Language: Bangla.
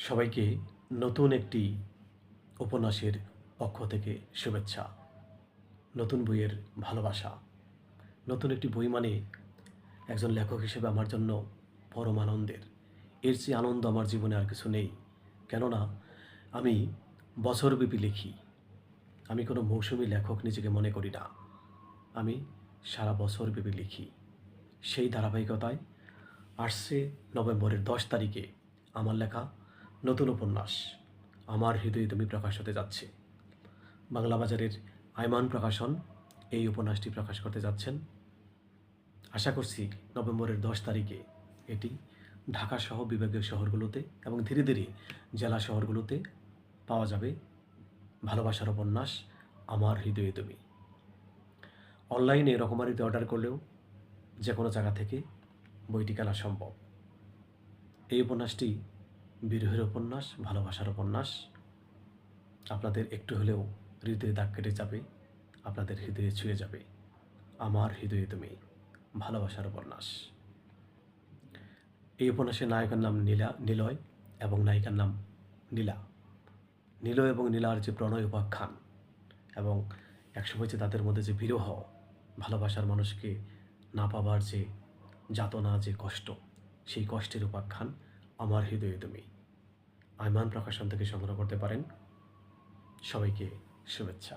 সবাইকে নতুন একটি উপন্যাসের পক্ষ থেকে শুভেচ্ছা। নতুন বইয়ের ভালোবাসা। নতুন একটি বই মানে একজন লেখক হিসেবে আমার জন্য পরম আনন্দের এর চেয়ে আনন্দ আমার জীবনে আর কিছু নেই। কেননা, আমি বছরব্যাপী লিখি। আমি কোনো মৌসুমি লেখক নিজেকে মনে করি না। আমি সারা বছরব্যাপী লিখি। সেই ধারাবাহিকতায় আসছে নভেম্বরের দশ তারিখে আমার লেখা নতুন উপন্যাস। আমার হৃদয়ে তুমি প্রকাশ হতে যাচ্ছে। বাংলা বাজারের আইমান প্রকাশন এই উপন্যাসটি প্রকাশ করতে যাচ্ছেন। আশা করছি নভেম্বরের দশ তারিখে এটি ঢাকা সহ বিভাগীয় শহরগুলোতে এবং ধীরে ধীরে জেলা শহরগুলোতে পাওয়া যাবে। ভালোবাসার উপন্যাস, আমার হৃদয়ে তুমি। অনলাইনে রকমারিতে অর্ডার করলেও যে কোনো জায়গা থেকে বইটি কেনা সম্ভব। এই উপন্যাসটি বিরহের উপন্যাস, ভালোবাসার উপন্যাস। আপনাদের একটু হলেও হৃদয়ে দাগ কেটে যাবে, আপনাদের হৃদয়ে ছুঁয়ে যাবে। আমার হৃদয়ে তুমি ভালোবাসার উপন্যাস। এই উপন্যাসের নায়কের নাম নীলা, নিলয় এবং নায়িকার নাম নীলা। নীলয় এবং নীলার যে প্রণয় উপাখ্যান এবং একসময় যে তাদের মধ্যে যে বিরহ, ভালোবাসার মানুষকে না পাবার যে যাতনা, যে কষ্ট, সেই কষ্টের উপাখ্যান, আমার হৃদয়ে তুমি আইমান প্রকাশন থেকে সংগ্রহ করতে পারেন। সবাইকে শুভেচ্ছা।